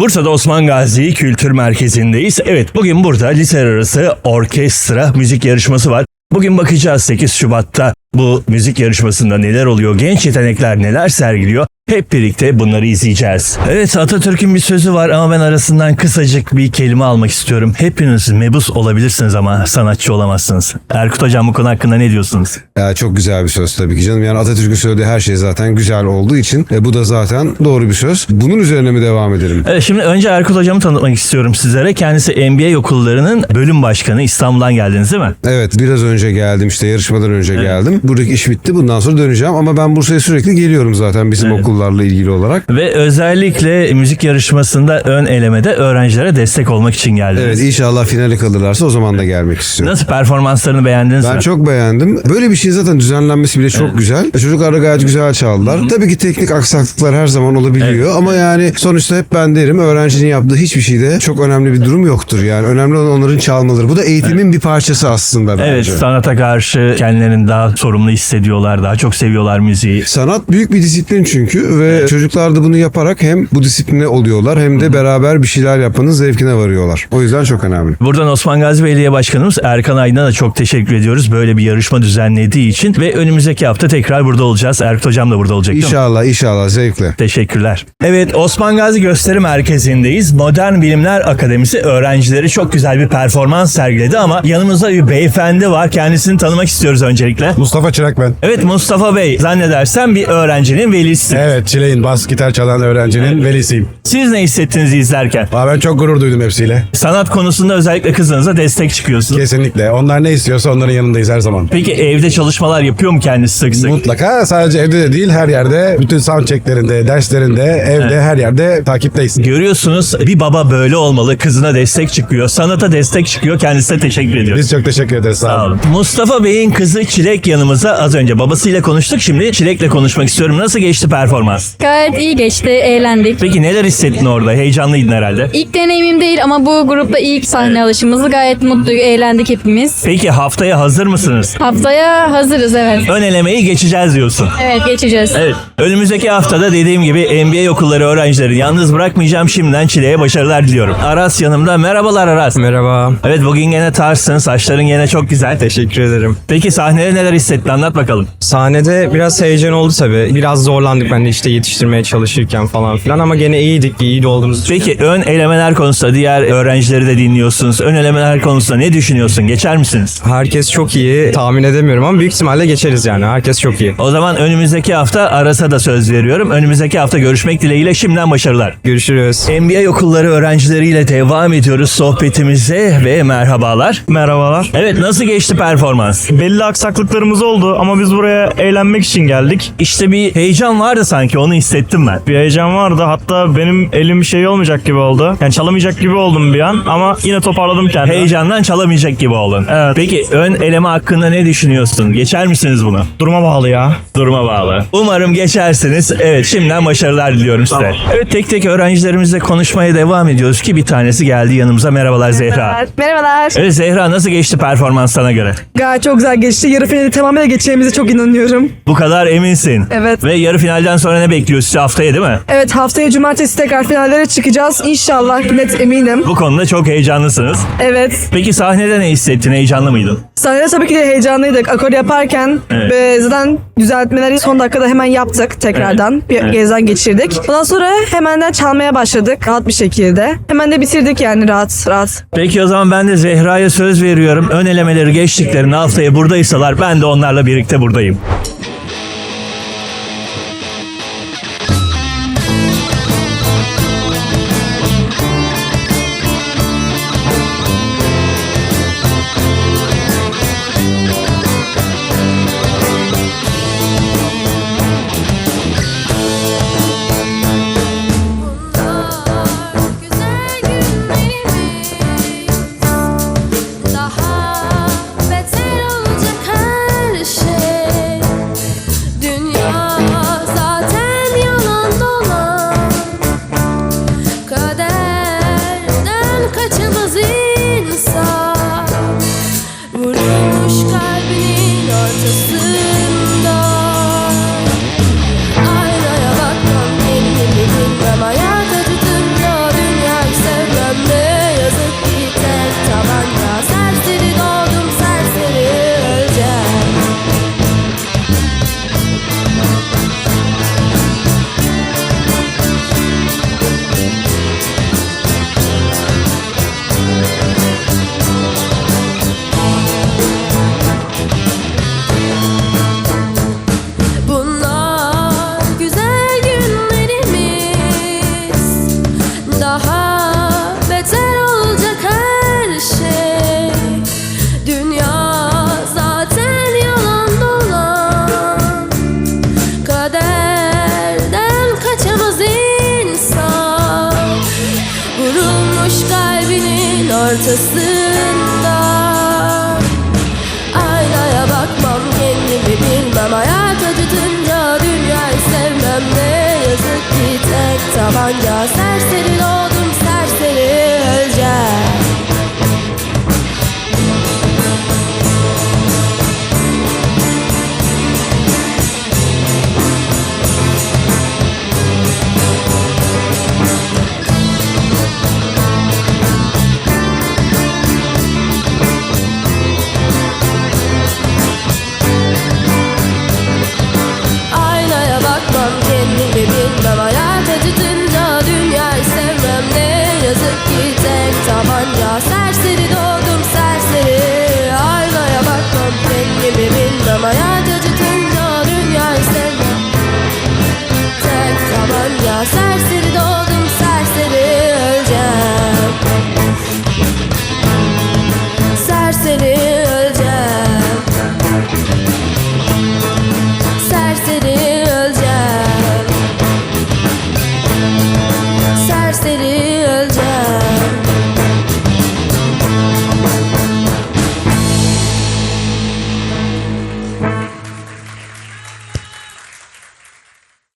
Bursa'da Osman Gazi Kültür Merkezi'ndeyiz. Evet bugün burada liseler arası orkestra müzik yarışması var. Bugün bakacağız 8 Şubat'ta bu müzik yarışmasında neler oluyor, genç yetenekler neler sergiliyor. Hep birlikte bunları izleyeceğiz. Evet Atatürk'ün bir sözü var ama ben arasından kısacık bir kelime almak istiyorum. Hepiniz mebus olabilirsiniz ama sanatçı olamazsınız. Erkut Hocam bu konu hakkında ne diyorsunuz? Ya çok güzel bir söz tabii ki canım. Yani Atatürk'ün söylediği her şey zaten güzel olduğu için e, bu da zaten doğru bir söz. Bunun üzerine mi devam edelim? Evet, şimdi önce Erkut Hocam'ı tanıtmak istiyorum sizlere. Kendisi MBA okullarının bölüm başkanı. İstanbul'dan geldiniz değil mi? Evet biraz önce geldim işte yarışmadan önce geldim. Buradaki iş bitti bundan sonra döneceğim ama ben Bursa'ya sürekli geliyorum zaten bizim okullarla ilgili olarak. Ve özellikle müzik yarışmasında ön elemede öğrencilere destek olmak için geldiniz. Evet inşallah finale kalırlarsa o zaman da gelmek istiyorum. Nasıl performanslarını beğendiniz Ben mi? çok beğendim. Böyle bir şey zaten düzenlenmesi bile çok güzel. E, Çocuklar da gayet güzel çaldılar. Tabii ki teknik aksaklıklar her zaman olabiliyor ama yani sonuçta hep ben derim öğrencinin yaptığı hiçbir şeyde çok önemli bir durum yoktur. Yani önemli olan onların çalmaları. Bu da eğitimin bir parçası aslında bence. Evet sanata karşı kendilerini daha sorumlu hissediyorlar. Daha çok seviyorlar müziği. Sanat büyük bir disiplin çünkü ve çocuklar da bunu yaparak hem bu disipline oluyorlar hem de beraber bir şeyler yapmanın zevkine varıyorlar. O yüzden çok önemli. Buradan Osman Gazi Belediye Başkanımız Erkan Aydın'a da çok teşekkür ediyoruz. Böyle bir yarışma düzenlediği için. Ve önümüzdeki hafta tekrar burada olacağız. Erkut Hocam da burada olacak değil mi? İnşallah inşallah zevkle. Teşekkürler. Evet Osman Gazi Gösteri Merkezi'ndeyiz. Modern Bilimler Akademisi öğrencileri çok güzel bir performans sergiledi ama yanımızda bir beyefendi var. Kendisini tanımak istiyoruz öncelikle. Mustafa Çırak ben. Evet Mustafa Bey zannedersem bir öğrencinin velisi. Evet Çileğin bas gitar çalan öğrencinin velisiyim. Siz ne hissettiniz izlerken? Aa, ben çok gurur duydum hepsiyle. Sanat konusunda özellikle kızınıza destek çıkıyorsunuz. Kesinlikle. Onlar ne istiyorsa onların yanındayız her zaman. Peki evde çalışmalar yapıyor mu kendisi sık sık? Mutlaka sadece evde de değil her yerde bütün sound checklerinde, derslerinde, evde her yerde takipteyiz. Görüyorsunuz bir baba böyle olmalı. Kızına destek çıkıyor. Sanata destek çıkıyor. Kendisine teşekkür ediyoruz. Biz çok teşekkür ederiz. Sağ Sağ olun. olun. Mustafa Bey'in kızı Çilek yanımıza az önce babasıyla konuştuk. Şimdi Çilek'le konuşmak istiyorum. Nasıl geçti performans? Gayet iyi geçti, eğlendik. Peki neler hissettin orada? Heyecanlıydın herhalde. İlk deneyimim değil ama bu grupta ilk sahne alışımız gayet mutluyuz, eğlendik hepimiz. Peki haftaya hazır mısınız? Haftaya hazırız evet. Ön elemeyi geçeceğiz diyorsun. Evet geçeceğiz. Evet. Önümüzdeki haftada dediğim gibi MBA okulları öğrencilerini yalnız bırakmayacağım. Şimdiden Çile'ye başarılar diliyorum. Aras yanımda. Merhabalar Aras. Merhaba. Evet bugün gene tarzsın. Saçların gene çok güzel. Teşekkür ederim. Peki sahnede neler hissettin? Anlat bakalım. Sahnede biraz heyecan oldu tabii. Biraz zorlandık ben de işte yetiştirmeye çalışırken falan filan ama gene iyiydik, iyi olduğumuzu Peki ön elemeler konusunda diğer öğrencileri de dinliyorsunuz. Ön elemeler konusunda ne düşünüyorsun? Geçer misiniz? Herkes çok iyi. Tahmin edemiyorum ama büyük ihtimalle geçeriz yani. Herkes çok iyi. O zaman önümüzdeki hafta Aras'a da söz veriyorum. Önümüzdeki hafta görüşmek dileğiyle şimdiden başarılar. Görüşürüz. MBA okulları öğrencileriyle devam ediyoruz sohbetimize ve merhabalar. Merhabalar. Evet nasıl geçti performans? Belli aksaklıklarımız oldu ama biz buraya eğlenmek için geldik. İşte bir heyecan vardı sanki onu hissettim ben. Bir heyecan vardı. Hatta benim elim şey olmayacak gibi oldu. Yani çalamayacak gibi oldum bir an ama yine toparladım kendimi. Heyecandan çalamayacak gibi oldun. Evet. Peki ön eleme hakkında ne düşünüyorsun? Geçer misiniz bunu? Duruma bağlı ya. Duruma bağlı. Umarım geçersiniz. Evet şimdiden başarılar diliyorum size. Evet tek tek öğrencilerimizle konuşmaya devam ediyoruz ki bir tanesi geldi yanımıza. Merhabalar Zehra. Merhabalar. Evet Zehra nasıl geçti performans sana göre? Gayet çok güzel geçti. Yarı finali tamamıyla geçeceğimize çok inanıyorum. Bu kadar eminsin. Evet. Ve yarı finalden sonra ne bekliyor sizi haftaya değil mi? Evet haftaya cumartesi tekrar finallere çıkacağız. İnşallah net eminim. Bu konuda çok heyecanlısınız. Evet. Peki sahnede ne hissettin? Heyecanlı mıydın? Sahnede tabii ki de heyecanlıydık. Akor yaparken Evet. ve zaten düzeltmeleri son dakikada hemen yaptık tekrardan. Bir Evet. gezden geçirdik. Ondan sonra hemenden çalmaya başladık rahat bir şekilde. Hemen de bitirdik yani rahat rahat. Peki o zaman ben de Zehra'ya söz veriyorum. Ön elemeleri geçtiklerinde haftaya buradaysalar ben de onlarla birlikte buradayım. Tek tabanca serseri ki tek tabanca Serseri doğdum serseri. Aynaya bakmam kendimi bilmem Hayat acıtınca dünyayı sevmem. Tek tabanca serseri doğdum serseri öleceğim. Serseri öleceğim. Serseri öleceğim. Serseri